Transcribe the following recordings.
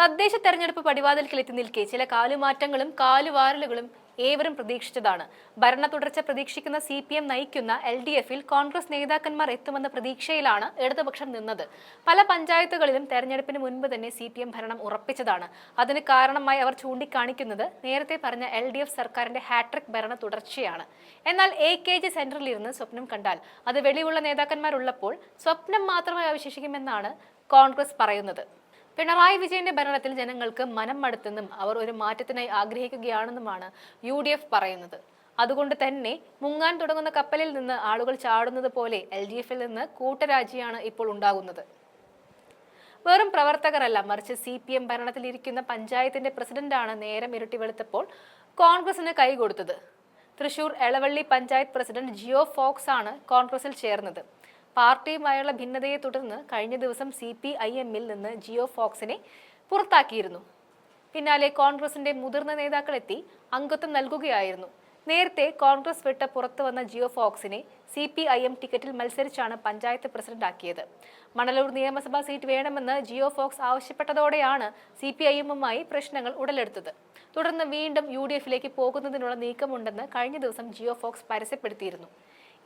തദ്ദേശ തെരഞ്ഞെടുപ്പ് പടിവാതിൽക്കൽ എത്തി നിൽക്കെ ചില കാലുമാറ്റങ്ങളും കാലുവാരലുകളും ഏവരും പ്രതീക്ഷിച്ചതാണ്. ഭരണ തുടർച്ച പ്രതീക്ഷിക്കുന്ന സി പി എം നയിക്കുന്ന എൽ ഡി എഫിൽ കോൺഗ്രസ് നേതാക്കന്മാർ എത്തുമെന്ന പ്രതീക്ഷയിലാണ് ഇടതുപക്ഷം നിന്നത്. പല പഞ്ചായത്തുകളിലും തെരഞ്ഞെടുപ്പിന് മുൻപ് തന്നെ സി പി എം ഭരണം ഉറപ്പിച്ചതാണ്. അതിന് കാരണമായി അവർ ചൂണ്ടിക്കാണിക്കുന്നത് നേരത്തെ പറഞ്ഞ എൽ ഡി എഫ് സർക്കാരിന്റെ ഹാട്രിക് ഭരണ തുടർച്ചയാണ്. എന്നാൽ എ കെ ജി സെന്ററിലിരുന്ന് സ്വപ്നം കണ്ടാൽ അത് വെളിവുള്ള നേതാക്കന്മാരുള്ളപ്പോൾ സ്വപ്നം മാത്രമായി അവശേഷിക്കുമെന്നാണ് കോൺഗ്രസ് പറയുന്നത്. പിണറായി വിജയന്റെ ഭരണത്തിൽ ജനങ്ങൾക്ക് മനം മടുത്തെന്നും അവർ ഒരു മാറ്റത്തിനായി ആഗ്രഹിക്കുകയാണെന്നുമാണ് യു പറയുന്നത്. അതുകൊണ്ട് തന്നെ മുങ്ങാൻ തുടങ്ങുന്ന കപ്പലിൽ നിന്ന് ആളുകൾ ചാടുന്നത് പോലെ എൽ ഡി എഫിൽ നിന്ന് കൂട്ടരാജിയാണ് ഇപ്പോൾ ഉണ്ടാകുന്നത്. വെറും പ്രവർത്തകരല്ല മറിച്ച് സി പി എം ഭരണത്തിലിരിക്കുന്ന പഞ്ചായത്തിന്റെ പ്രസിഡന്റാണ് നേരം ഇരട്ടി വെളുത്തപ്പോൾ കോൺഗ്രസിന് കൈകൊടുത്തത്. തൃശൂർ എളവള്ളി പഞ്ചായത്ത് പ്രസിഡന്റ് ജിയോ ഫോക്സ് ആണ് കോൺഗ്രസിൽ ചേർന്നത്. പാർട്ടിയുമായുള്ള ഭിന്നതയെ തുടർന്ന് കഴിഞ്ഞ ദിവസം സി പി ഐ എമ്മിൽ നിന്ന് ജിയോ ഫോക്സിനെ പുറത്താക്കിയിരുന്നു. പിന്നാലെ കോൺഗ്രസിന്റെ മുതിർന്ന നേതാക്കളെത്തി അംഗത്വം നൽകുകയായിരുന്നു. നേരത്തെ കോൺഗ്രസ് വിട്ട് പുറത്തു വന്ന ജിയോ ഫോക്സിനെ സി പി ഐ എം ടിക്കറ്റിൽ മത്സരിച്ചാണ് പഞ്ചായത്ത് പ്രസിഡന്റാക്കിയത്. മണലൂർ നിയമസഭാ സീറ്റ് വേണമെന്ന് ജിയോ ഫോക്സ് ആവശ്യപ്പെട്ടതോടെയാണ് സി പി ഐ എമ്മുമായി പ്രശ്നങ്ങൾ ഉടലെടുത്തത്. തുടർന്ന് വീണ്ടും യു ഡി എഫിലേക്ക് പോകുന്നതിനുള്ള നീക്കമുണ്ടെന്ന് കഴിഞ്ഞ ദിവസം ജിയോ ഫോക്സ് പരസ്യപ്പെടുത്തിയിരുന്നു.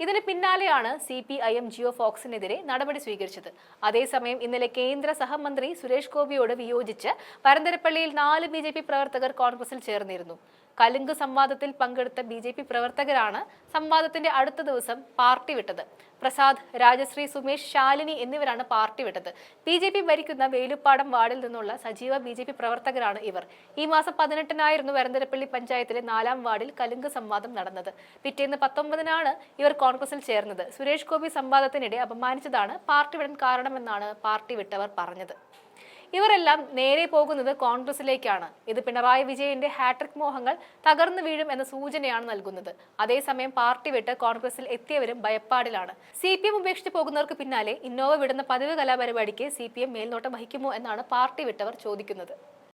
ഇതിന് പിന്നാലെയാണ് C P I M Jio ഫോക്സിനെതിരെ നടപടി സ്വീകരിച്ചത്. അതേസമയം ഇന്നലെ കേന്ദ്ര സഹമന്ത്രി സുരേഷ് ഗോപിയോട് വിയോജിച്ച് പരന്തരപ്പള്ളിയിൽ നാല് ബി പ്രവർത്തകർ കോൺഗ്രസിൽ ചേർന്നിരുന്നു. കലുങ്ക് സംവാദത്തിൽ പങ്കെടുത്ത ബി ജെ പി പ്രവർത്തകരാണ് സംവാദത്തിന്റെ അടുത്ത ദിവസം പാർട്ടി വിട്ടത്. പ്രസാദ് രാജശ്രീ സുമേഷ് ശാലിനി എന്നിവരാണ് പാർട്ടി വിട്ടത്. ബി ജെ പി ഭരിക്കുന്ന വേലുപ്പാടം വാർഡിൽ നിന്നുള്ള സജീവ ബി ജെ പി പ്രവർത്തകരാണ് ഇവർ. ഈ മാസം പതിനെട്ടിനായിരുന്നു വരന്തരപ്പള്ളി പഞ്ചായത്തിലെ നാലാം വാർഡിൽ കലുങ്ക് സംവാദം നടന്നത്. പിറ്റേന്ന് പത്തൊമ്പതിനാണ് ഇവർ കോൺഗ്രസിൽ ചേർന്നത്. സുരേഷ് ഗോപി സംവാദത്തിനിടെ അപമാനിച്ചതാണ് പാർട്ടി വിടാൻ കാരണമെന്നാണ് പാർട്ടി വിട്ടവർ പറഞ്ഞത്. ഇവരെല്ലാം നേരെ പോകുന്നത് കോൺഗ്രസിലേക്കാണ്. ഇത് പിണറായി വിജയന്റെ ഹാട്രിക് മോഹങ്ങൾ തകർന്നു വീഴും എന്ന സൂചനയാണ് നൽകുന്നത്. അതേസമയം പാർട്ടി വിട്ട് കോൺഗ്രസിൽ എത്തിയവരും ഭയപ്പാടിലാണ്. സി പി എം ഉപേക്ഷിച്ച് പോകുന്നവർക്ക് പിന്നാലെ ഇന്നോവ വിടുന്ന പതിവ് കലാപരിപാടിക്ക് സി പി എം മേൽനോട്ടം വഹിക്കുമോ എന്നാണ് പാർട്ടി വിട്ടവർ ചോദിക്കുന്നത്.